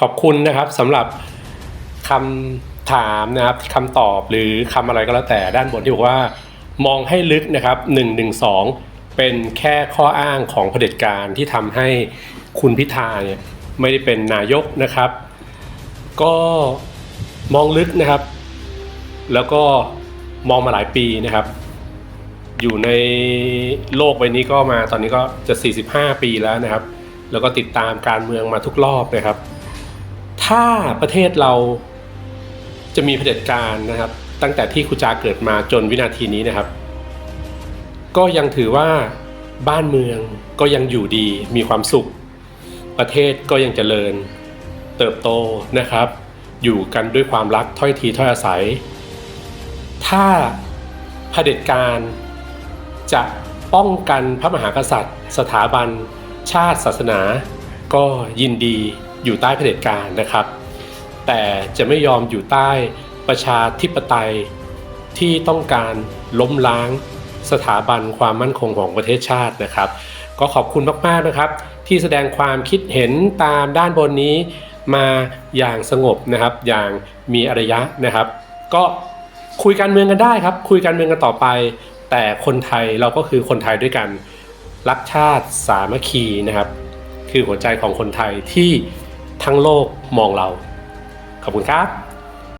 ขอบคุณนะครับสำหรับคำถามนะครับคำตอบหรือคำอะไรก็แล้วแต่ด้านบนที่บอกว่ามองให้ลึกนะครับ1นึเป็นแค่ข้ออ้างของเผด็จการที่ทำให้คุณพิธาเนี่ยไม่ได้เป็นนายกนะครับ ก็มองลึกนะครับ แล้วก็มองมาหลายปีนะครับ อยู่ในโลกใบนี้ก็มาตอนนี้ก็จะ 45 ปีแล้วนะครับ แล้วก็ติดตามการเมืองมาทุกรอบนะครับ ถ้าประเทศเราจะมีเผด็จการนะครับ ตั้งแต่ที่ครูจาเกิดมาจนวินาทีนี้นะครับ ก็ยังถือว่าบ้านเมืองก็ยังอยู่ดีมีความสุข ประเทศก็ยังเจริญ เติบโตนะครับ อยู่กันด้วยความรักถ้อยทีถ้อยอาศัย ถ้าเผด็จการจะป้องกันพระมหากษัตริย์ สถาบัน ชาติศาสนา ก็ยินดีอยู่ใต้เผด็จการนะครับ แต่จะไม่ยอมอยู่ใต้ประชาธิปไตยที่ต้องการล้มล้างสถาบันความมั่นคงของประเทศชาตินะครับ ก็ขอบคุณมากๆนะครับ ที่แสดงความคิดเห็นตามด้านบนนี้มาอย่างสงบนะครับ อย่างมีอารยะนะครับ ก็คุยการเมืองกันได้ครับ คุยการเมืองกันต่อไป แต่คนไทยเราก็คือคนไทยด้วยกัน รักชาติสามัคคีนะครับ คือหัวใจของคนไทยที่ทั้งโลกมองเรา ขอบคุณครับ